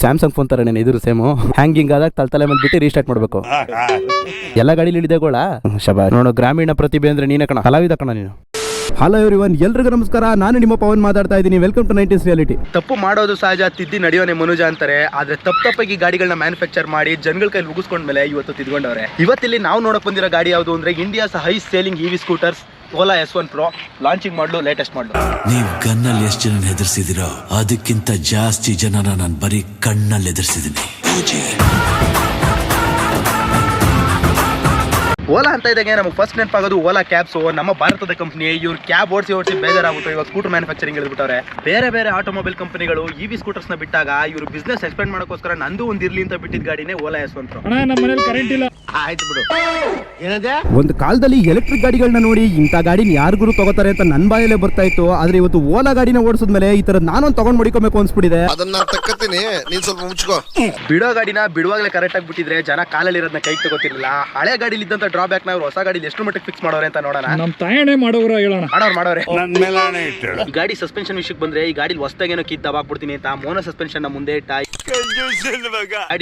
Samsung phone ತರನೇ ಇದ್ರು same hanging ಆದಾಗ ತಲೆ ತಲೆ ಮೇಲೆ ಬಿಟ್ಟು ರೀಸ್ಟಾರ್ಟ್ ಮಾಡಬೇಕು. ಎಲ್ಲ ಗಾಡಿಲಿ ಇಳಿದೆಗೋಳ ಶಬಾ ನೋಡು ಗ್ರಾಮೀಣ ಪ್ರತಿಭೆ ಅಂದ್ರೆ ನೀನೇ ಕಣ. ಕಲಾವಿದ ಕಣ ನೀನು. ಹಲೋ ಎವ್ರಿ ಒನ್ ಎಲ್ರಿಗೂ ನಮಸ್ಕಾರ. ನಾನು ನಿಮ್ಮ ಪವನ್ ಮಾತಾಡ್ತಾ ಇದ್ದೀನಿ. ವೆಲ್ಕಮ್ ಟು ನೈಂಟೀಸ್ ರಿಯಾಲಿಟಿ ತಪ್ಪು ಮಾಡೋದು ಸಹಜ ತಿದ್ದಿ ನಡೆಯೋನೆ ಮನುಜ ಅಂತಾರೆ. ಆದ್ರೆ ತಪ್ಪು ತಪ್ಪಾಗಿ ಗಾಡಿಗಳನ್ನ ಮ್ಯಾನುಫ್ಯಾಕ್ಚರ್ ಮಾಡಿ ಜನಗಳ ಕೈ ಮುಗಿಸ್ಕೊಂಡ್ಮೇಲೆ ಇವತ್ತು ತಿದ್ಕೊಂಡವ್ರೆ. ಇವತ್ತಿಲ್ಲಿ ನಾವು ನೋಡಕ್ ಬಂದಿರೋ ಗಾಡಿ ಯಾವುದು ಅಂದ್ರೆ India's high selling EV scooters Ola S one pro launching ಮಾಡಲು ಲೇಟೆಸ್ಟ್ ಮಾಡಲು. ನೀವ್ ಗನ್ನಲ್ಲಿ ಎಷ್ಟು ಜನ ಹೆದರ್ಸಿದಿರೋ, ಅದಕ್ಕಿಂತ ಜಾಸ್ತಿ ಜನನ ನಾನು ಬರೀ ಕಣ್ಣಲ್ಲಿ ಹೆದರ್ಸಿದೀನಿ ಓಲಾ ಅಂತ ಇದ್ದಾಗ ನಮಗೆ ಫಸ್ಟ್ ನೆನಪಾಗೋದು ಓಲಾ ಕ್ಯಾಬ್ಸ್ ನಮ್ಮ ಭಾರತದ ಕಂಪನಿ ಇವ್ರು ಕ್ಯಾಬ್ ಓಡಿಸಿ ಓಡಿಸಿ ಬೇಜಾರಾಗುತ್ತೆ ಇವಾಗ ಸ್ಕೂಟರ್ ಮ್ಯಾನುಫ್ಯಾಕ್ಚರಿಂಗ್ ಹೇಳ್ಬಿಟ್ಟವ್ರೆ ಬೇರೆ ಬೇರೆ ಆಟೋಮೊಬೈಲ್ ಕಂಪನಿಗಳು ಇವಿ ಸ್ಕೂಟರ್ಸ್ನ ಬಿಟ್ಟಾಗ ಇವರು ಬಿಸ್ನೆಸ್ ಎಕ್ಸ್ಪೆಂಡ್ ಮಾಡೋಕ್ಕೋಸ್ಕರ ನಂದು ಒಂದು ಇರ್ಲಿ ಅಂತ ಬಿಟ್ಟಿದ್ ಗಾಡಿನೇ ಓಲಾ ಎಸ್ ಅಂತ ಕರೆಂಟ್ ಇಲ್ಲ. ಆಯ್ತು ಬಿಡು. ಒಂದು ಕಾಲದಲ್ಲಿ ಎಲೆಕ್ಟ್ರಿಕ್ ಗಾಡಿಗಳನ್ನ ನೋಡಿ ಇಂಥ ಗಾಡಿನ ಯಾರಿಗೂ ತಗೋತಾರೆ ಅಂತ ನನ್ನ ಬಾಯಲ್ಲೇ ಬರ್ತಾ ಇತ್ತು. ಆದ್ರೆ ಇವತ್ತು ಓಲಾ ಗಾಡಿನ ಓಡಿಸಿದ್ಮೇಲೆ ಈ ತರ ನಾನೊಂದು ತಗೊಂಡ್ ಮಡಿಕೋಬೇಕು ಅನ್ಸ್ಬಿಟ್ಟಿದೆ. ಅದನ್ನ ನಾನ್ ತಕ್ಕತ್ತೀನಿ. ನೀನ್ ಸ್ವಲ್ಪ ಮುಚ್ಕೋ. ಬಿಡೋ ಗಾಡಿನ ಬಿಡುವಾಗಲೇ ಕರೆಕ್ಟ್ ಆಗಿ ಬಿಟ್ಟಿದ್ರೆ ಜನ ಕಾಲಲ್ಲಿ ಇರೋದನ್ನ ಕೈಗೆ ತಗೋತಿರ್ಲಿಲ್ಲ. ಹಳೆ ಗಾಡಿಲಿ ಇದ್ದಂತ ಡ್ರಾಬ್ಯಾಕ್ ನಾವು ಹೊಸ ಗಾಡಿ ಎಷ್ಟು ಮಟ್ಟಿಗೆ ಫಿಕ್ಸ್ ಮಾಡೋರೆ ಅಂತ ನೋಡೋಣ. ನಮ್ಮ ತಾಯಣೆ ಮಾಡೋರ ಹೇಳೋಣ. ಮಾಡೋರು ಮಾಡೋರೆ. ಈ ಗಾಡಿ ಸಸ್ಪೆನ್ಷನ್ ವಿಷಯಕ್ಕೆ ಬಂದ್ರೆ ಈ ಗಾಡಿ ಹೊಸದಾಗೇನೋ ಕಿತ್ ದಬಾಕ್ಬಿಡ್ತೀನಿ ಅಂತ ಮೋನ ಸಸ್ಪೆನ್ಷನ್ನ ಮುಂದೆ ಇಟ್ಟ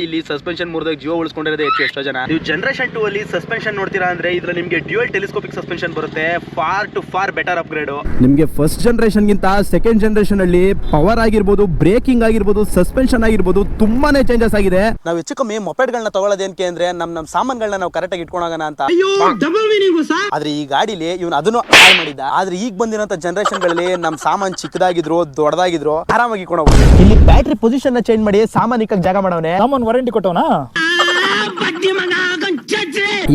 ಇಲ್ಲಿ ಸಸ್ಪೆನ್ಷನ್ ಮುರಿದಾಗ ಜೀವ ಉಳಿಸ್ಕೊಂಡಿರೋದೇ ಹೆಚ್ಚು ಎಷ್ಟೋ ಜನ. ನೀವು ಜನರೇಷನ್ ಟೂ ಅಲ್ಲಿ ಸಸ್ಪೆನ್ಷನ್ ನೋಡ್ತೀರಾ ಅಂದ್ರೆ ಇದ್ರಲ್ಲಿ ನಿಮಗೆ ಡ್ಯೂಯಲ್ ಟೆಲಿಸ್ಕೋಪಿಕ್ ಸಸ್ಪೆನ್ಷನ್ ಬರುತ್ತೆ. For to for better upgrade ನಿಮಗೆ ಫಸ್ಟ್ ಜನರೇಷನ್ ಗಿಂತ ಸೆಕೆಂಡ್ ಜನರೇಷನ್ ಅಲ್ಲಿ ಪವರ್ ಆಗಿರ್ಬೋದು ಬ್ರೇಕಿಂಗ್ ಆಗಿರ್ಬೋದು ಸಸ್ಪೆನ್ಷನ್ ಆಗಿರ್ಬೋದು ತುಂಬಾನೇ ಚೇಂಜಸ್ ಆಗಿದೆ. ನಾವು ಹೆಚ್ಚು ಕಮ್ಮಿ ಮೊಪೆಡ್ಗಳನ್ನ ತಗೊಳ್ಳೋದೇನಕ್ಕೆ ಅಂದ್ರೆ ನಮ್ಮ ನಮ್ಮ ಸಾಮಾನುಗಳನ್ನ ನಾವು ಕರೆಕ್ಟಾಗಿ ಇಟ್ಕೊಂಡೋಗೋಣ ಅಂತ ಆದ್ರೆ ಈ ಗಾಡಿಲಿ ಇವನು ಅದನ್ನು ಹಾಳು ಮಾಡಿದ್ದ. ಆದ್ರೆ ಈಗ ಬಂದಿರೋಂಥ ಜನರೇಷನ್ಗಳಲ್ಲಿ ನಮ್ ಸಾಮಾನ್ ಚಿಕ್ಕದಾಗಿದ್ರು ದೊಡ್ಡದಾಗಿದ್ರು ಆರಾಮಾಗಿ ಕೊಡೋ ಇಲ್ಲಿ ಬ್ಯಾಟ್ರಿ ಪೊಸಿಷನ್ನ ಚೇಂಜ್ ಮಾಡಿ ಸಾಮಾನಿಕ ಜಾಗ ಮಾಡವನೆ. ಸಾಮಾನ್ ವಾರಂಟಿ ಕೊಟ್ಟವನಾ?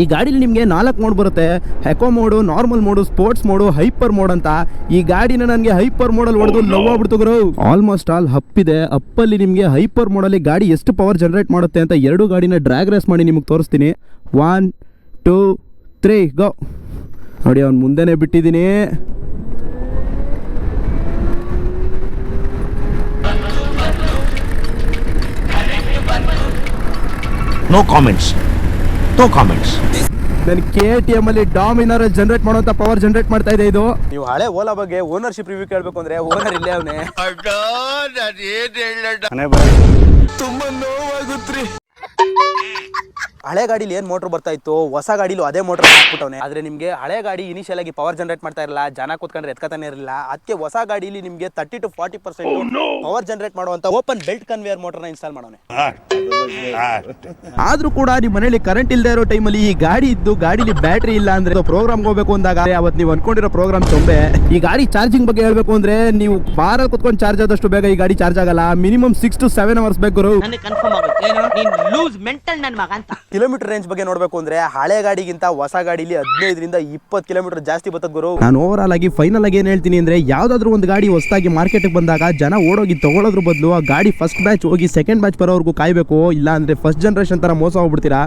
ಈ ಗಾಡಿಲಿ ನಿಮಗೆ ನಾಲ್ಕು ಮೋಡ್ ಬರುತ್ತೆ. Eco mode normal mode sports mode hyper mode ಅಂತ. ಈ ಗಾಡಿನ ನನಗೆ ಹೈಪರ್ ಮೋಡಲ್ ಹೊಡೆದು ಲವ್ ಆಗ್ಬಿಡ್ತು ಗುರು. ಆಲ್ಮೋಸ್ಟ್ ಆಲ್ ಹಪ್ಪಿದೆ ಅಪ್ಪಲ್ಲಿ ನಿಮಗೆ ಹೈಪರ್ ಮೋಡಲ್ಲಿ ಗಾಡಿ ಎಷ್ಟು ಪವರ್ ಜನರೇಟ್ ಮಾಡುತ್ತೆ ಅಂತ ಎರಡು ಗಾಡಿನ ಡ್ರ್ಯಾಗ್ ರೇಸ್ ಮಾಡಿ ನಿಮಗೆ ತೋರಿಸ್ತೀನಿ. ಒನ್ ಟೂ ತ್ರೀ ಗೋ ನೋಡಿ ಅವ್ನು ಮುಂದೆನೇ ಬಿಟ್ಟಿದ್ದೀನಿ. ನೋ ಕಾಮೆಂಟ್ಸ್ ನೋ ಕಾಮೆಂಟ್ಸ್ ನಾನು ಕೆ ಟಿ ಎಂ ಅಲ್ಲಿ ಡಾಮಿನರ್ ಜನರೇಟ್ ಮಾಡುವಂತ ಪವರ್ ಜನರೇಟ್ ಮಾಡ್ತಾ ಇದೆ ಇದು. ನೀವು ಹಳೆ ಓಲಾ ಬಗ್ಗೆ ಓನರ್ಶಿಪ್ ರಿವ್ಯೂ ಕೇಳಬೇಕು ಅಂದ್ರೆ ಓನರ್ ಇಲ್ಲೇ ಅವನೇ. ತುಂಬಾ ನೋವಾಗುತ್ತ್ರಿ ಹಳೆ ಗಾಡಿಲಿ ಏನ್ ಮೋಟರ್ ಬರ್ತಾ ಇತ್ತು? ಹೊಸ ಗಾಡಿಲು ಅದೇ ಮೋಟರ್ ಹಾಕ್ಬಿಟ್ಟವನೆ. ಆದ್ರೆ ನಿಮಗೆ ಹಳೆ ಗಾಡಿ ಇನಿಷಿಯಲ್ ಆಗಿ ಪವರ್ ಜನರೇಟ್ ಮಾಡ್ತಾ ಇರಲಿಲ್ಲ ಜನ ಕೂತ್ಕೊಂಡ್ರೆ ಎತ್ಕತಾನೆ ಇರಲಿಲ್ಲ. ಅದಕ್ಕೆ ಹೊಸ ಗಾಡಿಲಿ ನಿಮಗೆ thirty to forty percent power generate ಮಾಡುವಂತ ಓಪನ್ ಬೆಲ್ಟ್ ಕನ್ವೇಯರ್ ಮೋಟರ್ನ ಇನ್ಸ್ಟಾಲ್ ಮಾಡೋಣ ಆದ್ರೂ ಕೂಡ ನಿಮ್ಮ ಮನೇಲಿ ಕರೆಂಟ್ ಇಲ್ಲದೆ ಇರೋ ಟೈಮಲ್ಲಿ ಈ ಗಾಡಿ ಇದ್ದು ಗಾಡಿಲಿ ಬ್ಯಾಟ್ರಿ ಇಲ್ಲ ಅಂದ್ರೆ ಪ್ರೋಗ್ರಾಮ್ ಹೋಗ್ಬೇಕು ಅಂದಾಗ ಅವತ್ತು ನೀವು ಅನ್ಕೊಂಡಿರೋ ಪ್ರೋಗ್ರಾಮ್ ತೊಂಬೆ. ಈ ಗಾಡಿ ಚಾರ್ಜಿಂಗ್ ಬಗ್ಗೆ ಹೇಳ್ಬೇಕು ಅಂದ್ರೆ ನೀವು ಬಾರ ಕುತ್ಕೊಂಡು ಚಾರ್ಜ್ ಆದಷ್ಟು ಬೇಗ ಈ ಗಾಡಿ ಚಾರ್ಜ್ ಆಗಲ್ಲ. Minimum six to seven hours ಬೇಕು ಕಿಲೋಮೀಟರ್ ರೇಂಜ್ ಬಗ್ಗೆ ನೋಡಬೇಕು ಅಂದ್ರೆ ಹಳೆ ಗಾಡಿಗಿಂತ ಹೊಸ ಗಾಡಿಲಿ ಹದಿನೈದರಿಂದ ಇಪ್ಪತ್ತು ಕಿಲೋಮೀಟರ್ ಜಾಸ್ತಿ ಬರ್ತದೆ ಗುರು. ನಾನು ಓವರ್ ಆಲ್ ಆಗಿ ಫೈನಲ್ ಆಗಿ ಏನ್ ಹೇಳ್ತೀನಿ ಅಂದ್ರೆ ಯಾವ್ದಾದ್ರು ಒಂದು ಗಾಡಿ ಹೊಸದಾಗಿ ಮಾರ್ಕೆಟ್ಗೆ ಬಂದಾಗ ಜನ ಓಡೋಗಿ ತಗೊಳ್ಳೋದ್ರ ಬದಲು ಆ ಗಾಡಿ ಫಸ್ಟ್ ಬ್ಯಾಚ್ ಹೋಗಿ ಸೆಕೆಂಡ್ ಬ್ಯಾಚ್ ಬರೋವರೆಗೂ ಕಾಯ್ಬೇಕು, ಇಲ್ಲ ಅಂದ್ರೆ ಫಸ್ಟ್ ಜನರೇಷನ್ ತರ ಮೋಸ ಹೋಗ್ಬಿಡ್ತೀರಾ?